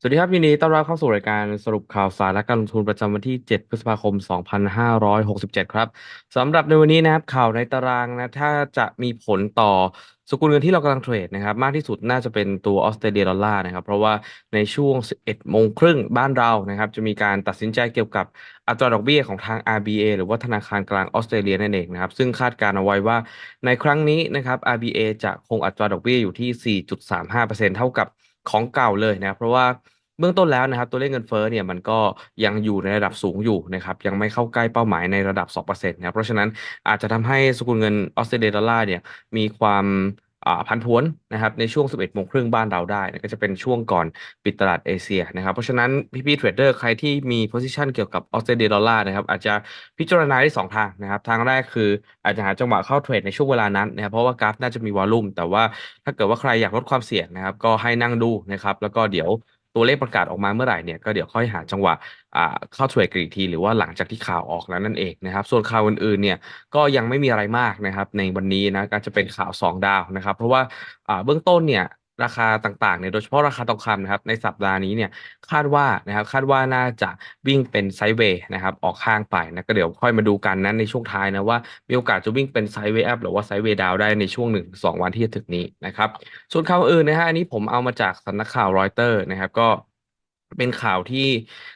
สวัสดีครับยินดีต้อนรับเข้าสู่รายการสรุปข่าวสารและการลงทุนประจำวันที่ 7 พฤษภาคม 2567 ครับสำหรับในวันนี้นะครับข่าวในตารางนะถ้าจะมีผลต่อสกุลเงินที่เรากำลังเทรดนะครับมากที่สุดน่าจะเป็นตัวออสเตรเลียดอลลาร์นะครับเพราะว่าในช่วง 11 โมงครึ่งบ้านเรานะครับจะมีการตัดสินใจเกี่ยวกับอัตราดอกเบี้ยของทาง RBA หรือว่าธนาคารกลางออสเตรเลียนั่นเองนะครับซึ่งคาดการณ์เอาไว้ว่าในครั้งนี้นะครับ RBA จะคงอัตราดอกเบี้ยอยู่ที่ 4.35%เท่ากับ ของเก่าเลยนะเพราะว่าเบื้องต้นแล้วนะครับตัวเลขเงินเฟ้อเนี่ยมันก็ยังอยู่ในระดับสูงอยู่นะครับยังไม่เข้าใกล้เป้าหมายในระดับ 2%นะครับเพราะฉะนั้นอาจจะทำให้สกุลเงินออสเตรเลียดอลลาร์เนี่ยมีความ พันผวนนะครับในช่วง 11โมงครึ่งบ้านเราได้นะก็จะเป็นช่วงก่อนปิดตลาดเอเชียนะครับเพราะฉะนั้นพี่ๆเทรดเดอร์ใครที่มีโพซิชันเกี่ยวกับออสเตรเลียดอลลาร์นะครับอาจจะพิจารณาได้สองทางนะครับทางแรกคืออาจจะหาจังหวะเข้าเทรดในช่วงเวลานั้นนะครับเพราะว่ากราฟน่าจะมีวอลลุ่มแต่ว่าถ้าเกิดว่าใครอยากลดความเสี่ยงนะครับก็ให้นั่งดูนะครับแล้วก็เดี๋ยว ตัวเลขประกาศออกมาเมื่อไหร่เนี่ยก็เดี๋ยวค่อยหาจังหวะเข้าเทรดกันอีกที หรือว่าหลังจากที่ข่าวออกแล้วนั่นเองนะครับ ส่วนข่าวอื่นๆเนี่ยก็ยังไม่มีอะไรมากนะครับ ในวันนี้นะก็จะเป็นข่าวสองดาวนะครับ เพราะว่าเบื้องต้นเนี่ย ราคาต่างๆเนี่ยโดยเฉพาะราคาทองคำนะครับในสัปดาห์นี้เนี่ยคาดว่านะครับคาดว่าน่าจะวิ่งเป็นไซด์เวย์นะครับออกข้างไปนะก็เดี๋ยวค่อยมาดูกันนั้นในช่วงท้ายนะว่ามีโอกาสจะวิ่งเป็นไซด์เวย์อัพหรือว่าไซด์เวย์ดาวได้ในช่วงหนึ่งสองวันที่จะถึงนี้นะครับส่วนข่าวอื่นนะฮะอันนี้ผมเอามาจากสำนักข่าวรอยเตอร์นะครับก็เป็นข่าวที่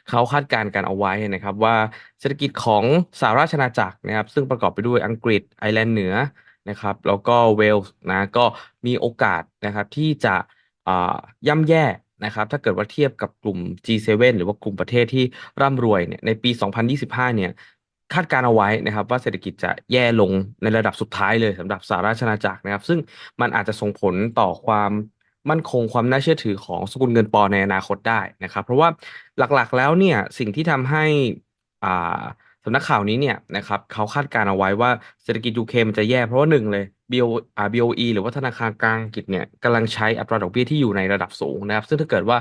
เขาคาดการณ์กันเอาไว้นะครับว่าเศรษฐกิจของสหราชอาณาจักรนะครับซึ่งประกอบไปด้วยอังกฤษไอร์แลนด์เหนือ นะครับแล้วก็เวลส์นะก็มีโอกาสนะครับที่จะย่ำแย่นะครับถ้าเกิดว่าเทียบกับกลุ่ม G7 หรือว่ากลุ่มประเทศที่ร่ำรวยเนี่ยในปี 2025 เนี่ยคาดการณ์เอาไว้นะครับว่าเศรษฐกิจจะแย่ลงในระดับสุดท้ายเลยสำหรับสหราชอาณาจักรนะครับ ซึ่งมันอาจจะส่งผลต่อความมั่นคงความน่าเชื่อถือของสกุลเงินปอนในอนาคตได้นะครับ เพราะว่าหลักๆแล้วเนี่ยสิ่งที่ทำให้อ่า สำนักข่าวนี้เนี่ยนะครับเขาคาดการณ์เอาไว้ว่าเศรษฐกิจยูเคมันจะแย่เพราะว่าหนึ่งเลย BO อ่า BOE หรือว่าธนาคารกลางอังกฤษเนี่ยกำลังใช้อัตราดอกเบี้ยที่อยู่ในระดับสูงนะครับ ซึ่งถ้าเกิดว่า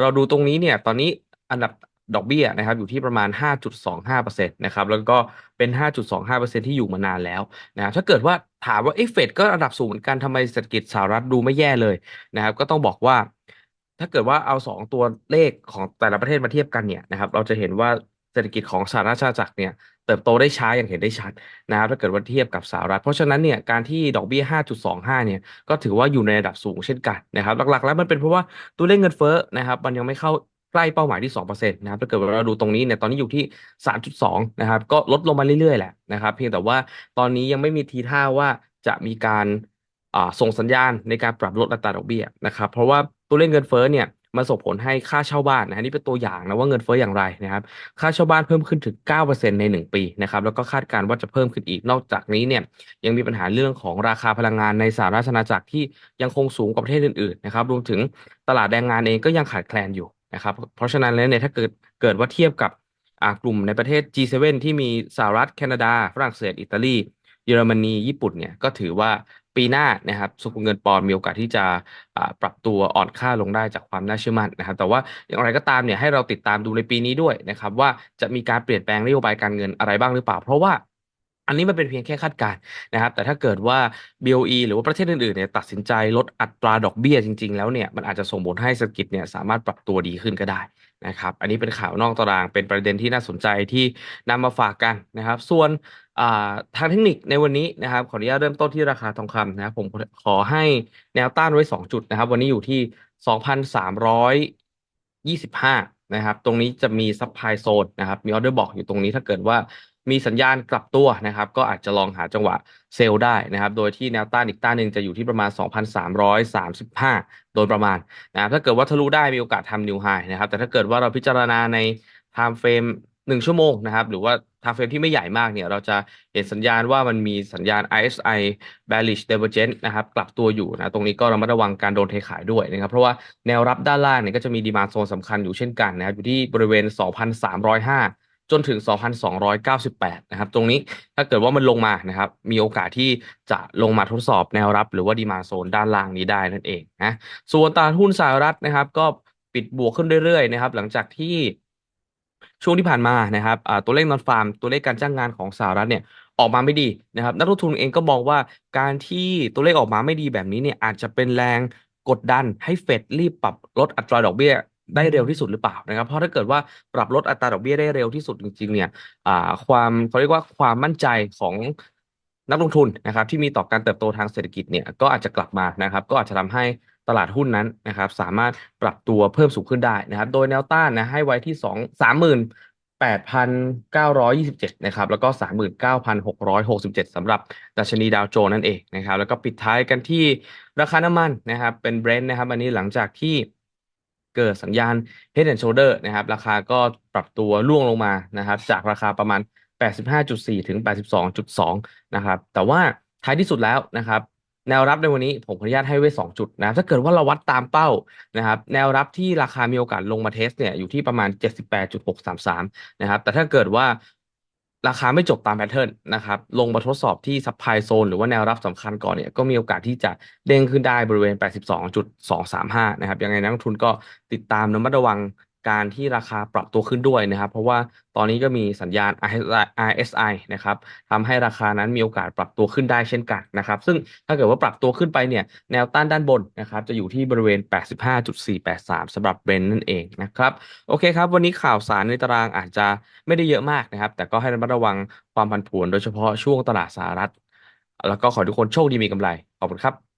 เราดูตรงนี้เนี่ยตอนนี้อันดับดอกเบี้ยนะครับอยู่ที่ประมาณ 5.25%นะครับแล้วก็เป็น 5.25%ที่อยู่มานานแล้วนะครับถ้าเกิดว่าถามว่าเอเฟดก็ระดับสูงเหมือนกันทำไมเศรษฐกิจสหรัฐดูไม่แย่เลยนะครับก็ต้องบอกว่าถ้าเกิดว่าเอาสองตัวเลขของแต่ละประเทศมาเทียบกันเนี่ยนะครับเราจะเห็นว่า เศรษฐกิจของสหราชอาณาจักรเนี่ยเติบโตได้ช้าอย่างเห็นได้ชัดนะครับถ้าเกิดว่าเทียบกับสหรัฐ เพราะฉะนั้นเนี่ยการที่ดอกเบี้ย 5.25 เนี่ยก็ถือว่าอยู่ในระดับสูงเช่นกันนะครับหลักๆ แล้วมันเป็นเพราะว่าตัวเลขเงินเฟ้อนะครับมันยังไม่เข้าใกล้เป้าหมายที่2%นะครับถ้าเกิดว่าเราดูตรงนี้เนี่ยตอนนี้อยู่ที่ 3.2 นะครับ ก็ลดลงมาเรื่อยๆ แหละนะครับ เพียงแต่ว่าตอนนี้ยังไม่มีทีท่าว่าจะมีการส่งสัญญาณในการปรับลดอัตราดอกเบี้ยนะครับ เพราะว่าตัวเลขเงินเฟ้อเนี่ย มันส่งผลให้ค่าเช่าบ้านนะฮะนี่เป็นตัวอย่างนะว่าเงินเฟ้ออย่างไรนะครับ ค่าเช่าบ้านเพิ่มขึ้นถึง 9%ใน 1 ปีนะครับแล้วก็คาดการณ์ว่าจะเพิ่มขึ้นอีกนอกจากนี้เนี่ยยังมีปัญหาเรื่องของราคาพลังงานในสหราชอาณาจักรที่ยังคงสูงกว่าประเทศอื่นๆนะครับรวมถึงตลาดแรงงานเองก็ยังขาดแคลนอยู่นะครับเพราะฉะนั้นแล้วเนี่ยถ้าเกิดเกิดว่าเทียบกับกลุ่มในประเทศ G7 ที่มีสหรัฐแคนาดา ฝรั่งเศส อิตาลี ยอรมนีญี่ปุ่นเนี่ยก็ถือว่าปีหน้านะครับสกุลเงินปอนด์มีโอกาสที่จะปรับตัวอ่อนค่าลงได้จากความน่าเชื่อมั่นนะครับ แต่ว่าอย่างไรก็ตามเนี่ยให้เราติดตามดูในปีนี้ด้วยนะครับว่าจะมีการเปลี่ยนแปลงนโยบายการเงินอะไรบ้างหรือเปล่า เพราะว่าอันนี้มันเป็นเพียงแค่คาดการณ์นะครับ แต่ถ้าเกิดว่า BOE หรือว่าประเทศอื่นๆเนี่ยตัดสินใจลดอัตราดอกเบี้ยจริง ๆ แล้วเนี่ยมันอาจจะส่งผลให้เศรษฐกิจเนี่ยสามารถปรับตัวดีขึ้นก็ได้นะครับ อันนี้เป็นข่าวนอกตารางเป็นประเด็นที่น่าสนใจที่นำมาฝากกันนะครับ ส่วนอ่า ทางเทคนิคในวันนี้นะครับขออนุญาตเริ่มต้นที่ราคาทองคำนะครับผมขอให้แนวต้านไว้ 2 จุดนะครับ วันนี้อยู่ที่ 2,325 นะครับ ตรงนี้จะมีซั p พลายโซนนะครับ มีออเดอร์บอกอยู่ตรงนี้ถ้าเกิดว่ามีสัญญาณกลับตัวนะครับ ก็อาจจะลองหาจังหวะเซลล์ได้นะครับ โดยที่แนวต้านอีกต้านหนึ่งจะอยู่ที่ประมาณ 2,335 โดยประมาณนะครับถ้าเกิดว่าทะลุได้มีโอกาสทำนิวไฮนะครับ แต่ถ้าเกิดว่าเราพิจารณาใน time frame หนึ่งชั่วโมงนะครับ หรือว่า time frame ที่ไม่ใหญ่มากเนี่ย เราจะเห็นสัญญาณว่ามันมีสัญญาณ RSI bearish divergence นะครับ กลับตัวอยู่นะ ตรงนี้ก็ระมัดระวังการโดนเทขายด้วยนะครับ เพราะว่าแนวรับด้านล่างเนี่ยก็จะมีดีมาโซนสำคัญอยู่เช่นกันนะครับ อยู่ที่บริเวณ 2,305จนถึง 2,298 นะครับ ตรงนี้ถ้าเกิดว่ามันลงมานะครับ มีโอกาสที่จะลงมาทดสอบแนวรับ หรือว่าดีมาโซนด้านล่างนี้ได้นั่นเองนะ ส่วนตลาดหุ้นสหรัฐนะครับ ก็ปิดบวกขึ้นเรื่อยๆนะครับ หลังจากที่ ช่วงที่ผ่านมานะครับตัวเลขนอนฟาร์ม ตัวเลขการจ้างงานของสหรัฐเนี่ยออกมาไม่ดีนะครับ นักลงทุนเองก็มองว่าการที่ตัวเลขออกมาไม่ดีแบบนี้เนี่ยอาจจะเป็นแรงกดดันให้เฟดรีบปรับลดอัตราดอกเบี้ยได้เร็วที่สุดหรือเปล่านะครับ เพราะถ้าเกิดว่าปรับลดอัตราดอกเบี้ยได้เร็วที่สุดจริงๆเนี่ยความเขาเรียกว่าความมั่นใจของนักลงทุนนะครับที่มีต่อการเติบโตทางเศรษฐกิจเนี่ยก็อาจจะกลับมานะครับ ก็อาจจะทำให้ ตลาดหุ้นนั้นนะครับ สามารถปรับตัวเพิ่มสูงขึ้นได้นะครับ โดยแนวต้านนะให้ไว้ที่สองสามหมื่นแปดพันเก้าร้อยยี่สิบเจ็ดนะครับ แล้วก็สามหมื่นเก้าพันหกร้อยหกสิบเจ็ดสำหรับดัชนีดาวโจนส์นั่นเองนะครับ แล้วก็ปิดท้ายกันที่ราคาน้ำมันนะครับ เป็นเบรนท์นะครับ อันนี้หลังจากที่เกิดสัญญาณ Head and Shoulder นะครับ ราคาก็ปรับตัวร่วงลงมานะครับ จากราคาประมาณ 85.4 ถึง 82.2 นะครับ แต่ว่าท้ายที่สุดแล้วนะครับ แนวรับในวันนี้ผมขออนุญาตให้ไว้ 2 จุดนะถ้าเกิดว่าเราวัดตามเป้านะครับแนวรับที่ราคามีโอกาสลงมาเทสเนี่ยอยู่ที่ประมาณ 78.633 นะครับ แต่ถ้าเกิดว่าราคาไม่จบตามแพทเทิร์นนะครับลงมาทดสอบที่ซัพพลายโซนหรือว่าแนวรับสำคัญก่อนเนี่ยก็มีโอกาสที่จะเด้งขึ้นได้บริเวณ 82.235 นะครับยังไงนักลงทุนก็ติดตามระมัดระวัง การที่ราคาปรับตัวขึ้นด้วยนะครับ เพราะว่าตอนนี้ก็มีสัญญาณ RSI นะครับทำให้ราคานั้นมีโอกาสปรับตัวขึ้นได้เช่นกันนะครับ ซึ่งถ้าเกิดว่าปรับตัวขึ้นไปเนี่ยแนวต้านด้านบนนะครับจะอยู่ที่บริเวณ 85.483สำหรับเบรนนั่นเองนะครับโอเคครับ วันนี้ข่าวสารในตารางอาจจะไม่ได้เยอะมากนะครับ แต่ก็ให้ระมัดระวังความผันผวนโดยเฉพาะช่วงตลาดสหรัฐ แล้วก็ขอทุกคนโชคดีมีกำไรขอบคุณครับ